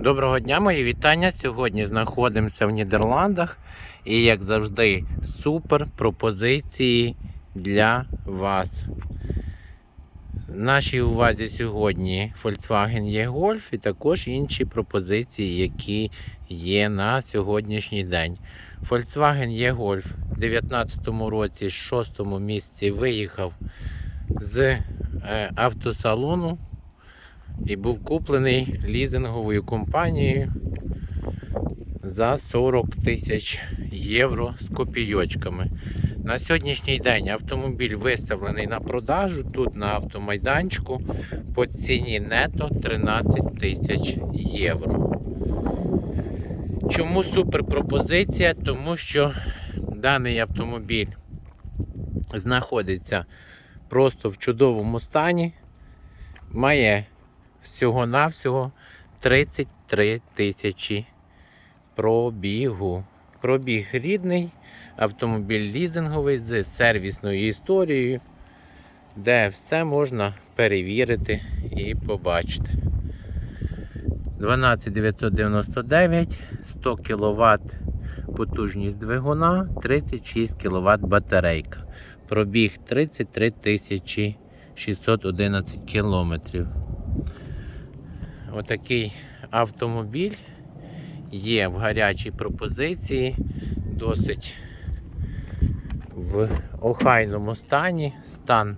Доброго дня, мої вітання. Сьогодні знаходимося в Нідерландах і, як завжди, супер пропозиції для вас. Нашій увазі сьогодні Volkswagen E-Golf і також інші пропозиції, які є на сьогоднішній день. Volkswagen E-Golf у 2019 році, з 6 місці, виїхав з е, автосалону і був куплений лізинговою компанією за 40 тисяч євро з копійочками. На сьогоднішній день автомобіль виставлений на продажу тут на автомайданчику по ціні нето 13 тисяч євро. Чому супер пропозиція? Тому що даний автомобіль знаходиться просто в чудовому стані, має всього-навсього 33 тисячі пробігу. Пробіг рідний, автомобіль лізинговий з сервісною історією, де все можна перевірити і побачити. 12999, 100 кВт потужність двигуна, 36 кВт батарейка. Пробіг 33 611 кілометрів. Отакий автомобіль є в гарячій пропозиції, досить в охайному стані. Стан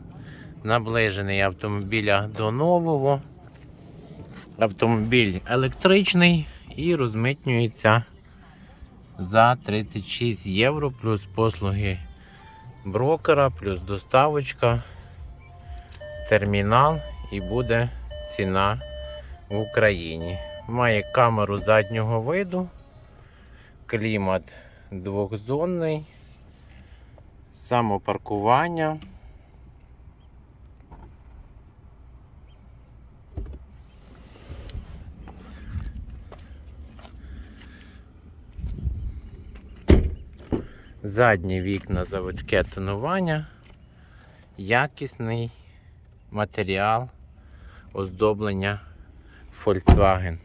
наближений автомобіля до нового. Автомобіль електричний і розмитнюється за 36 євро, плюс послуги брокера, плюс доставочка, термінал і буде ціна в Україні. Має камеру заднього виду, клімат двохзонний, самопаркування. Задні вікна заводське тонування, якісний матеріал оздоблення Volkswagen.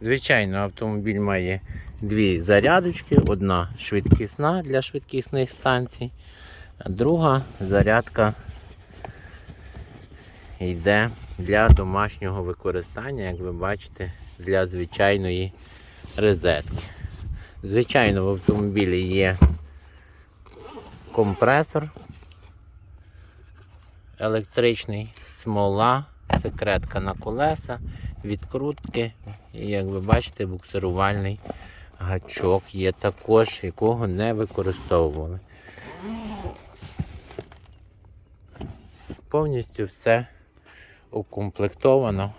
Звичайно, автомобіль має дві зарядочки, одна швидкісна для швидкісних станцій, а друга зарядка йде для домашнього використання, як ви бачите, для звичайної розетки. Звичайно, в автомобілі є компресор електричний, смола, секретка на колеса, відкрутки. І як ви бачите, буксирувальний гачок є також, якого не використовували. Повністю все укомплектовано,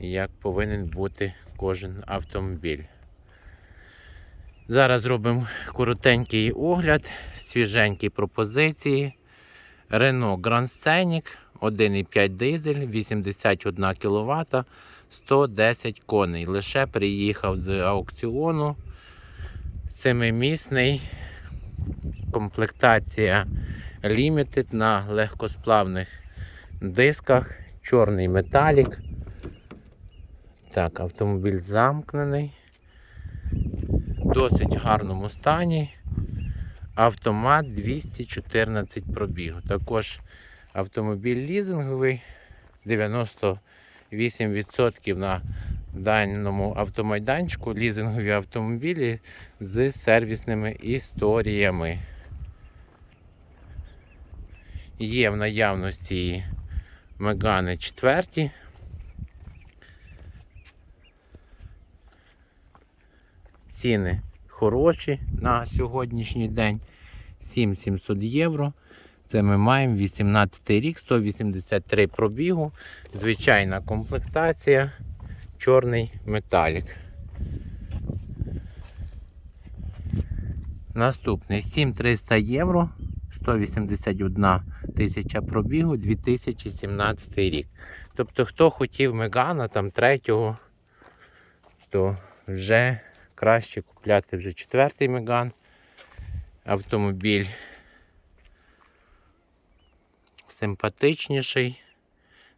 як повинен бути кожен автомобіль. Зараз зробимо коротенький огляд, свіженькі пропозиції. Renault Grand Scenic 1,5 дизель, 81 кВт, 110 коней. Лише приїхав з аукціону. Семимісний. Комплектація Limited на легкосплавних дисках, чорний металік. Так, автомобіль замкнений. В досить гарному стані. Автомат 214 пробігу. Також автомобіль лізинговий, 98% на даному автомайданчику лізингові автомобілі з сервісними історіями. Є в наявності Мегани 4. Ціни хороші на сьогоднішній день. 7700 євро. Це ми маємо 18 рік, 183 пробігу, звичайна комплектація, чорний металік. Наступний 7300 євро, 181 тисяча пробігу, 2017 рік. Тобто, хто хотів Мегана там третього, то вже краще купляти вже четвертий Меган. Автомобіль симпатичніший,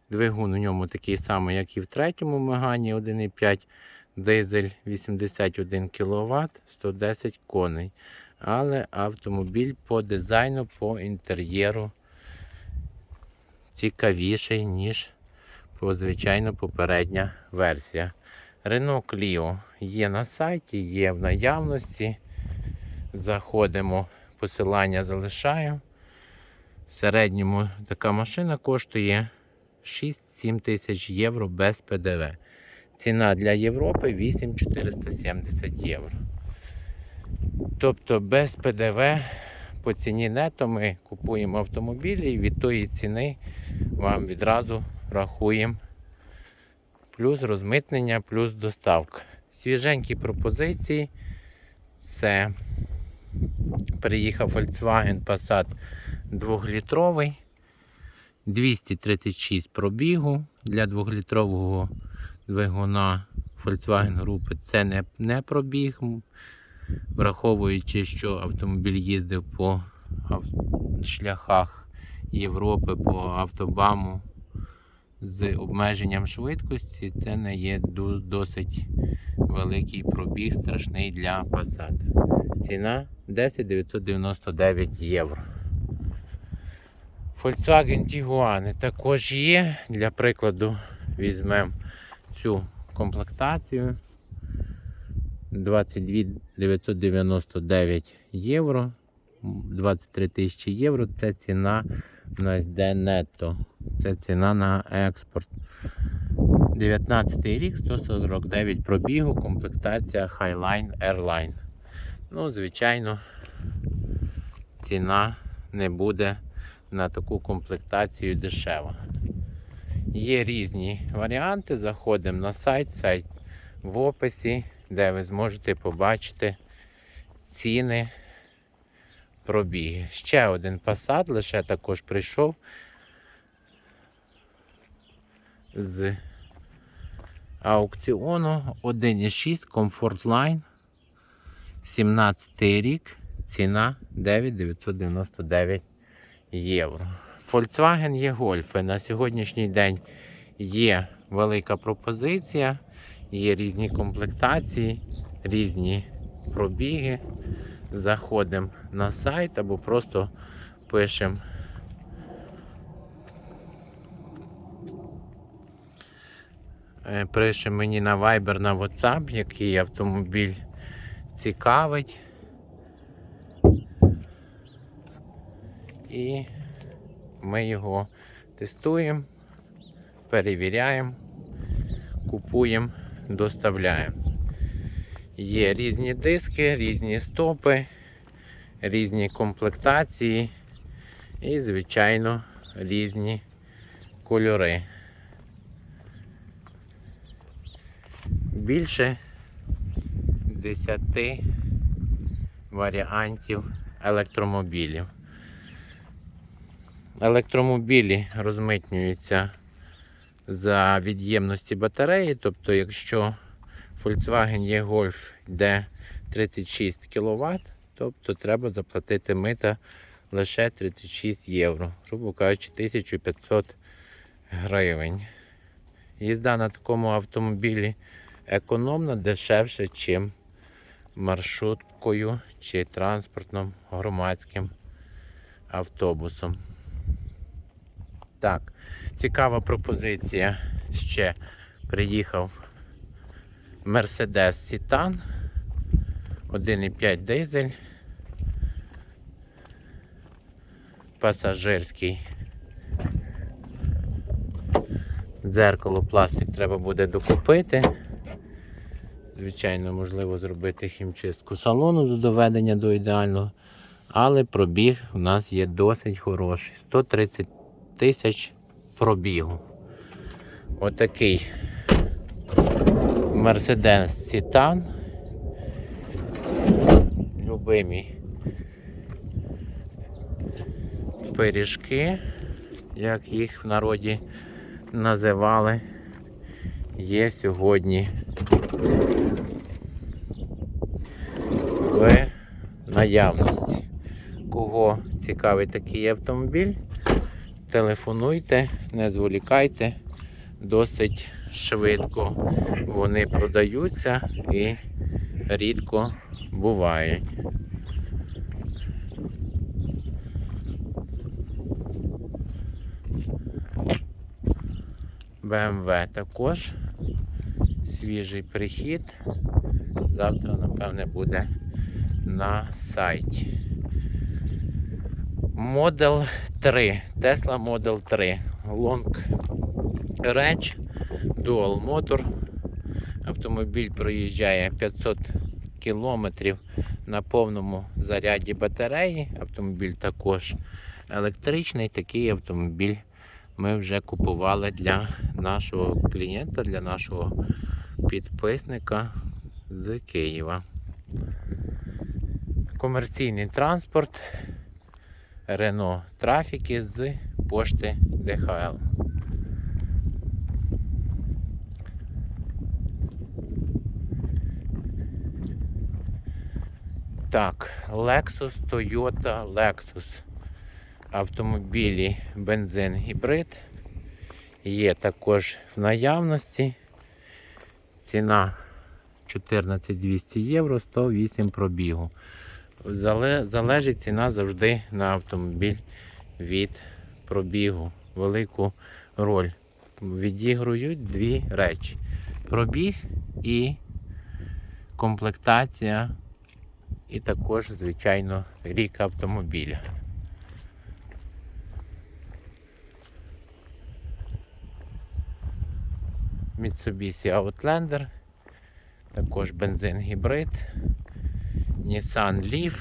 Двигун у ньому такий самий, як і в третьому Мегані 1,5 дизель 81 кВт, 110 коней. Але автомобіль по дизайну, по інтер'єру цікавіший, ніж звичайно попередня версія. Renault Clio є на сайті, є в наявності. Заходимо, посилання залишаю. В середньому така машина коштує 6-7 тисяч євро без ПДВ. Ціна для Європи 8470 євро. Тобто без ПДВ по ціні нето ми купуємо автомобілі і від тої ціни вам відразу рахуємо плюс розмитнення, плюс доставка. Свіженькі пропозиції. Це приїхав Volkswagen Passat 2-літровий. 236 пробігу для 2-літрового двигуна Volkswagen групи. Це не, не пробіг, враховуючи, що автомобіль їздив по шляхах Європи, по автобаму з обмеженням швидкості. Це не є досить великий пробіг, страшний для Passat. Ціна 10 999 євро. Volkswagen Tiguan також є. Для прикладу візьмемо цю комплектацію. 22 999 євро. 23 тисячі євро. Це ціна у нас йде нетто. Це ціна на експорт. 19 рік, 149 пробігу, комплектація Highline Airline. Ну, звичайно, ціна не буде на таку комплектацію дешева. Є різні варіанти. Заходимо на сайт, сайт в описі, де ви зможете побачити ціни пробіги. Ще один Passat лише також прийшов з аукціону 1,6 Comfort Line 17 рік, ціна 9,999 євро. Volkswagen є гольфи. На сьогоднішній день є велика пропозиція, є різні комплектації, різні пробіги. Заходимо на сайт або просто пишемо. Е, Пише мені на Viber, на WhatsApp, який автомобіль цікавить. І ми його тестуємо, перевіряємо, купуємо, доставляємо. Є різні диски, різні стопи, різні комплектації і, звичайно, різні кольори. Більше 10 варіантів електромобілів. Електромобілі розмитнюються за від'ємності батареї, тобто, якщо Volkswagen E-Golf йде 36 кВт, тобто треба заплатити мита лише 36 євро, грубо кажучи, 1500 гривень. Їзда на такому автомобілі економна, дешевше, ніж маршруткою чи транспортним громадським автобусом. Так, цікава пропозиція. Ще приїхав Mercedes Citan 1,5 дизель. Пасажирський. Дзеркало пластик треба буде докупити. Звичайно, можливо зробити хімчистку салону до доведення до ідеального. Але пробіг у нас є досить хороший. 130 тисяч пробігу. Отакий Mercedes Citan. Любимі пиріжки, як їх в народі називали, є сьогодні в наявності. Кого цікавий такий автомобіль, телефонуйте, не зволікайте, досить швидко вони продаються і рідко бувають. BMW також свіжий прихід. Завтра, напевне, буде на сайті. Model 3. Tesla Model 3. Long Range Dual Motor. Автомобіль проїжджає 500 кілометрів на повному заряді батареї. Автомобіль також електричний. Такий автомобіль ми вже купували для нашого клієнта, для нашого підписника з Києва. Комерційний транспорт Рено трафіки з пошти ДХЛ. Так, Lexus, Toyota, Lexus. Автомобілі бензин гібрид. Є також в наявності. Ціна 14200 євро, 108 пробігу. Залежить ціна завжди на автомобіль від пробігу. Велику роль відігрують дві речі: пробіг і комплектація, і також, звичайно, рік автомобіля. Mitsubishi Outlander, також бензин гібрид, Nissan Leaf.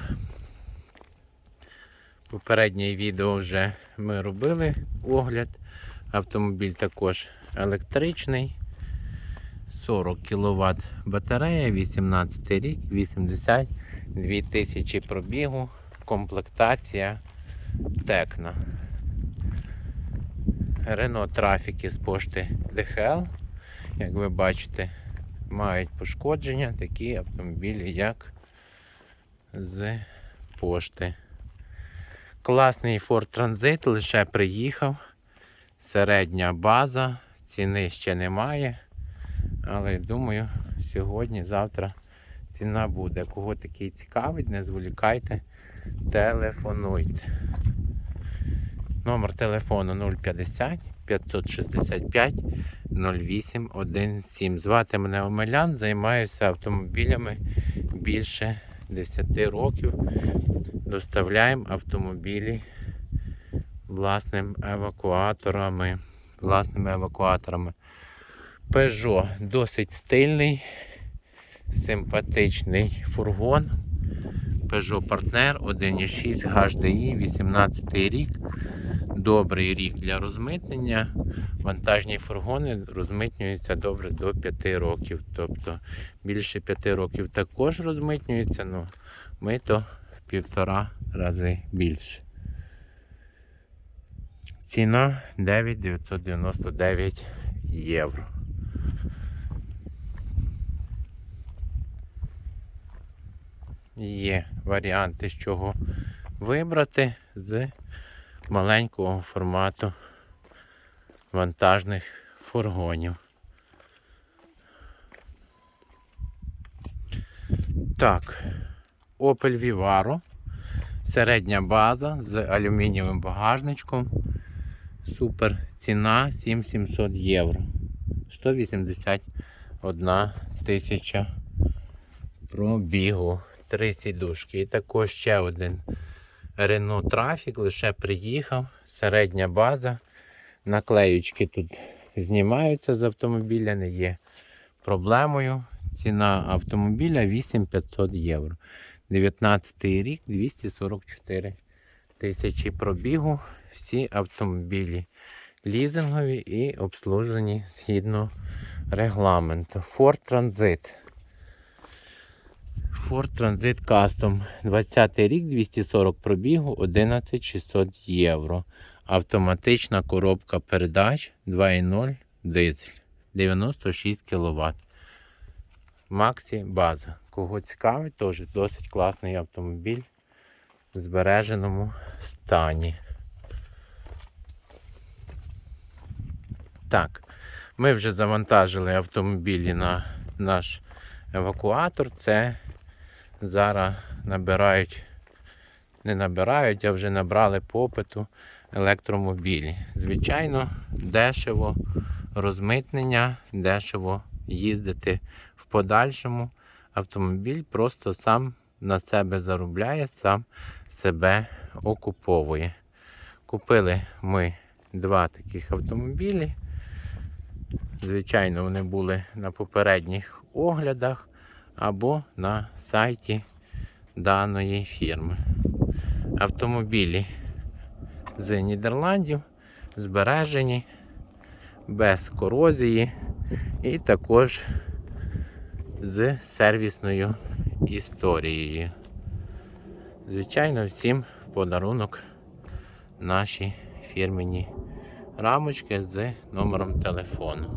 Попереднє відео вже ми робили огляд. Автомобіль також електричний. 40 кВт батарея, 18 рік, 82 тисячі пробігу, комплектація Текна. Рено трафіки з пошти ДХЛ. Як ви бачите, мають пошкодження такі автомобілі, як з пошти. Класний Ford Transit лише приїхав. Середня база, ціни ще немає. Але думаю, сьогодні, завтра ціна буде. Кого такий цікавить, не зволікайте, телефонуйте. Номер телефону 050 565 0817. Звати мене Омелян, займаюся автомобілями більше 10 років. Доставляємо автомобілі власним евакуаторами. Власними евакуаторами. Peugeot досить стильний, симпатичний фургон. Peugeot Partner 1.6 HDI 18 рік. Добрий рік для розмитнення. Вантажні фургони розмитнюються добре до 5 років. Тобто більше 5 років також розмитнюються, але ми то в півтора рази більше. Ціна 9,999 євро. Є варіанти, з чого вибрати з маленького формату вантажних фургонів. Так, Opel Vivaro. Середня база з алюмінієвим багажничком. Супер ціна 7700 євро. 181 тисяча пробігу. Три сідушки. І також ще один Renault Traffic лише приїхав. Середня база. Наклеючки тут знімаються з автомобіля, не є проблемою. Ціна автомобіля 8500 євро. 19 рік 244 тисячі пробігу. Всі автомобілі лізингові і обслужені згідно регламенту. Ford Transit. Ford Transit Custom. 20 рік 240 пробігу 11600 євро. Автоматична коробка передач 2.0 дизель 96 кВт. Максі база. Кого цікавить, теж досить класний автомобіль в збереженому стані. Так, ми вже завантажили автомобілі на наш евакуатор. Це зараз набирають, не набирають, а вже набрали попиту електромобілі. Звичайно, дешево розмитнення, дешево їздити в подальшому. Автомобіль просто сам на себе заробляє, сам себе окуповує. Купили ми два таких автомобілі. Звичайно, вони були на попередніх оглядах або на сайті даної фірми. Автомобілі з Нідерландів збережені, без корозії і також з сервісною історією. Звичайно, всім подарунок наші фірмені рамочки з номером телефону.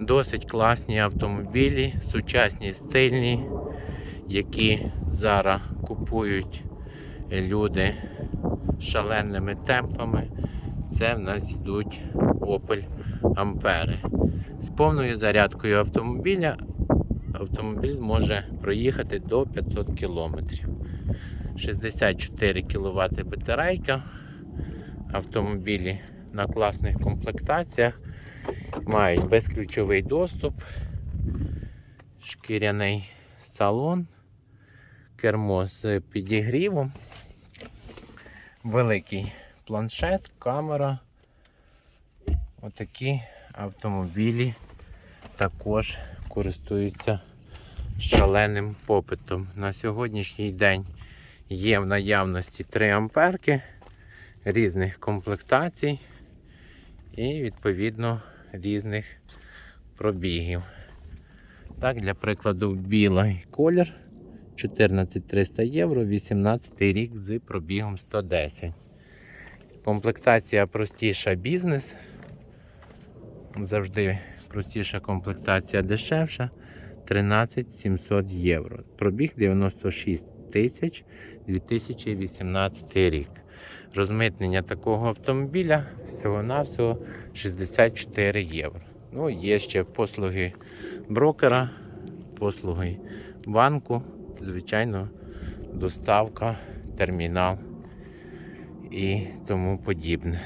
Досить класні автомобілі, сучасні стильні, які зараз купують люди шаленими темпами. Це в нас йдуть Opel Ampere. З повною зарядкою автомобіля автомобіль зможе проїхати до 500 км. 64 кВт батарейка. Автомобілі на класних комплектаціях мають безключовий доступ, шкіряний салон, кермо з підігрівом, великий планшет, камера. Отакі автомобілі також користуються шаленим попитом. На сьогоднішній день є в наявності 3 амперки різних комплектацій і відповідно різних пробігів. Так, для прикладу, білий колір 14300 євро, 18 рік з пробігом 110. Комплектація простіша бізнес. Завжди простіша комплектація дешевша. 13 700 євро. Пробіг 96 тисяч 2018 рік. Розмитнення такого автомобіля всього-навсього 64 євро. Ну, є ще послуги брокера, послуги банку, звичайно, доставка, термінал і тому подібне.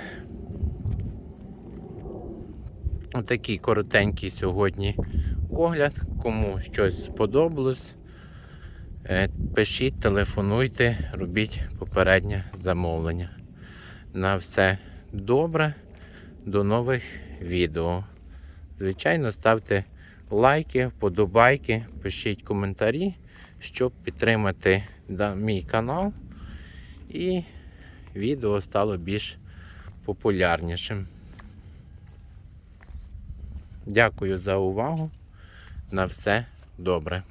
Отакий коротенький сьогодні огляд. Кому щось сподобалось, пишіть, телефонуйте, робіть попереднє замовлення. На все добре. До нових відео. Звичайно, ставте лайки, вподобайки, пишіть коментарі, щоб підтримати мій канал і відео стало більш популярнішим. Дякую за увагу. На все добре.